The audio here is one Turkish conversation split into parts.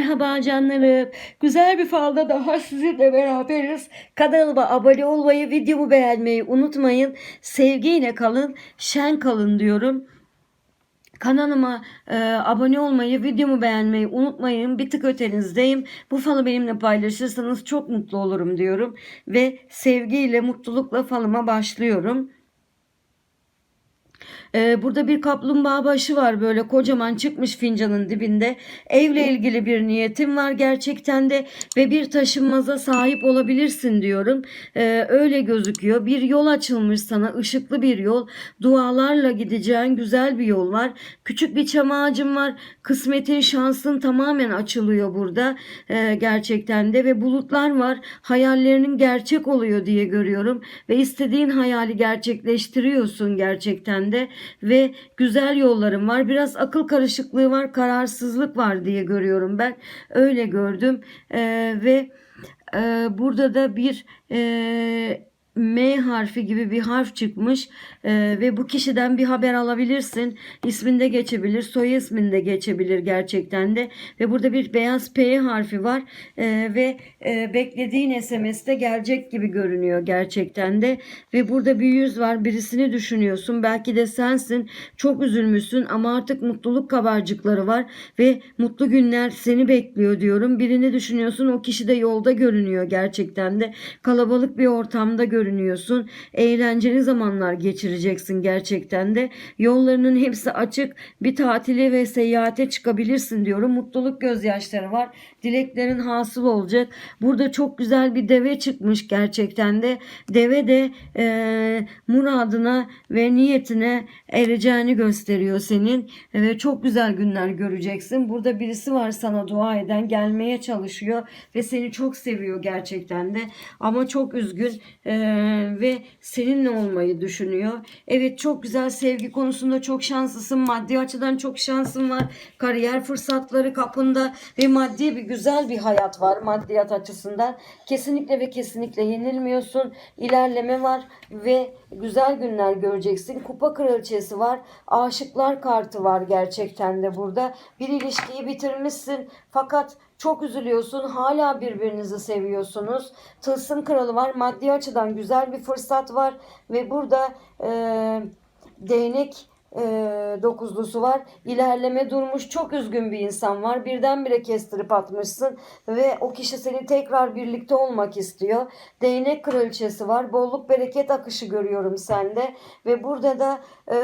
Merhaba canlarım. Güzel bir falda daha sizinle beraberiz. Kanalıma abone olmayı, videomu beğenmeyi unutmayın. Sevgiyle kalın, şen kalın diyorum. Kanalıma e, abone olmayı, videomu beğenmeyi unutmayın. Bir tık ötenizdeyim. Bu falı benimle paylaşırsanız çok mutlu olurum diyorum. Ve sevgiyle, mutlulukla falıma başlıyorum. Ee, burada bir kaplumbağa başı var böyle kocaman çıkmış fincanın dibinde. Evle ilgili bir niyetim var gerçekten de ve bir taşınmaza sahip olabilirsin diyorum. Ee, öyle gözüküyor. Bir yol açılmış sana ışıklı bir yol. Dualarla gideceğin güzel bir yol var. Küçük bir çam ağacım var. Kısmetin şansın tamamen açılıyor burada. Ee, gerçekten de ve bulutlar var. Hayallerinin gerçek oluyor diye görüyorum. Ve istediğin hayali gerçekleştiriyorsun gerçekten de ve güzel yollarım var. Biraz akıl karışıklığı var, kararsızlık var diye görüyorum ben. Öyle gördüm Ee, ve e, burada da bir e, M harfi gibi bir harf çıkmış Ee, ve bu kişiden bir haber alabilirsin. İsminde geçebilir, soy isminde geçebilir gerçekten de. Ve burada bir beyaz P harfi var Ee, ve e, beklediğin SMS'te gelecek gibi görünüyor gerçekten de. Ve burada bir yüz var, birisini düşünüyorsun. Belki de sensin. Çok üzülmüşsün ama artık mutluluk kabarcıkları var ve mutlu günler seni bekliyor diyorum. Birini düşünüyorsun, o kişi de yolda görünüyor gerçekten de. Kalabalık bir ortamda görünüyorsun. Eğlenceli zamanlar geçireceksin gerçekten de. Yollarının hepsi açık. Bir tatile ve seyahate çıkabilirsin diyorum. Mutluluk gözyaşları var. Dileklerin hasıl olacak. Burada çok güzel bir deve çıkmış gerçekten de. Deve de e, muradına ve niyetine ereceğini gösteriyor senin. Ve çok güzel günler göreceksin. Burada birisi var sana dua eden, gelmeye çalışıyor ve seni çok seviyor gerçekten de. Ama çok üzgün e, ve seninle olmayı düşünüyor. Evet çok güzel sevgi konusunda çok şanslısın. Maddi açıdan çok şansın var. Kariyer fırsatları kapında ve maddi bir güzel bir hayat var maddiyat açısından. Kesinlikle ve kesinlikle yenilmiyorsun. İlerleme var ve güzel günler göreceksin. Kupa kraliçesi var. Aşıklar kartı var gerçekten de burada. Bir ilişkiyi bitirmişsin fakat çok üzülüyorsun. Hala birbirinizi seviyorsunuz. Tılsım kralı var. Maddi açıdan güzel bir fırsat var. Ve burada eee değnek e, dokuzlusu var. İlerleme durmuş çok üzgün bir insan var. Birdenbire kestirip atmışsın ve o kişi seni tekrar birlikte olmak istiyor. Değnek kraliçesi var. Bolluk bereket akışı görüyorum sende ve burada da e,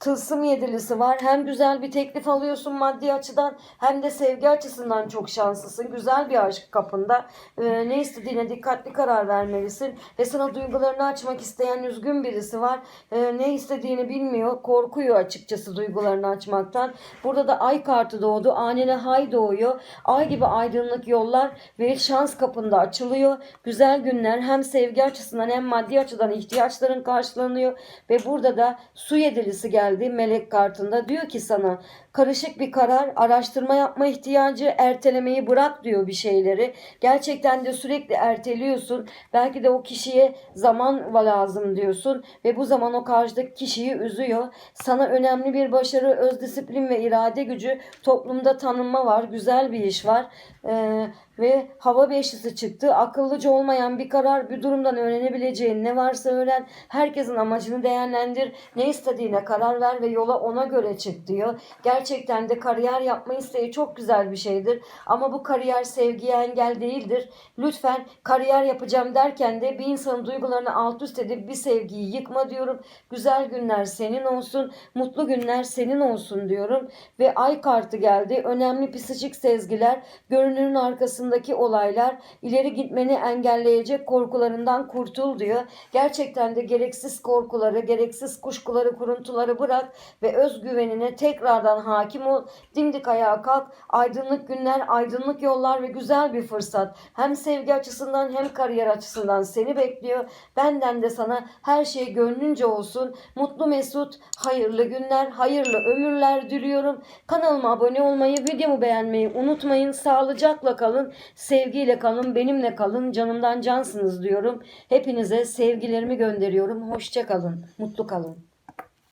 tılsım yedilisi var. Hem güzel bir teklif alıyorsun maddi açıdan hem de sevgi açısından çok şanslısın. Güzel bir aşk kapında. E, ne istediğine dikkatli karar vermelisin ve sana duygularını açmak isteyen üzgün birisi var. E, ne istediğini bilmiyor. Korkuyor açıkçası duygularını açmaktan. Burada da ay kartı doğdu. Anene hay doğuyor. Ay gibi aydınlık yollar ve şans kapında açılıyor. Güzel günler hem sevgi açısından hem maddi açıdan ihtiyaçların karşılanıyor ve burada da su yedilisi geldi melek kartında. Diyor ki sana karışık bir karar, araştırma yapma ihtiyacı, ertelemeyi bırak diyor bir şeyleri. Gerçekten de sürekli erteliyorsun. Belki de o kişiye zaman lazım diyorsun ve bu zaman o karşıdaki kişiyi üzüyor. Sana önemli bir başarı, öz disiplin ve irade gücü, toplumda tanınma var, güzel bir iş var. Ee, ve hava beşlisi çıktı. Akıllıca olmayan bir karar, bir durumdan öğrenebileceğin ne varsa öğren. Herkesin amacını değerlendir. Ne istediğine karar ver ve yola ona göre çık diyor. Gerçekten de kariyer yapma isteği çok güzel bir şeydir. Ama bu kariyer sevgiye engel değildir. Lütfen kariyer yapacağım derken de bir insanın duygularını alt üst edip bir sevgiyi yıkma diyorum. Güzel günler senin olsun. Mutlu günler senin olsun diyorum. Ve ay kartı geldi. Önemli psikolojik sezgiler, görünürün arkasındaki olaylar, ileri gitmeni engelleyecek korkularından kurtul diyor. Gerçekten de gereksiz korkuları, gereksiz kuşkuları, kuruntuları bırak ve özgüvenine tekrardan hakim ol. Dimdik ayağa kalk. Aydınlık günler, aydınlık yollar ve güzel bir fırsat. Hem sevgi açısından hem kariyer açısından seni bekliyor. Benden de sana her şey gönlünce olsun. Mutlu mesut, hayırlı günler, hayırlı ömürler diliyorum. Kanalıma abone olmayı, videomu beğenmeyi unutmayın. Sağlıcakla kalın, sevgiyle kalın, benimle kalın. Canımdan cansınız diyorum. Hepinize sevgilerimi gönderiyorum. Hoşça kalın, mutlu kalın.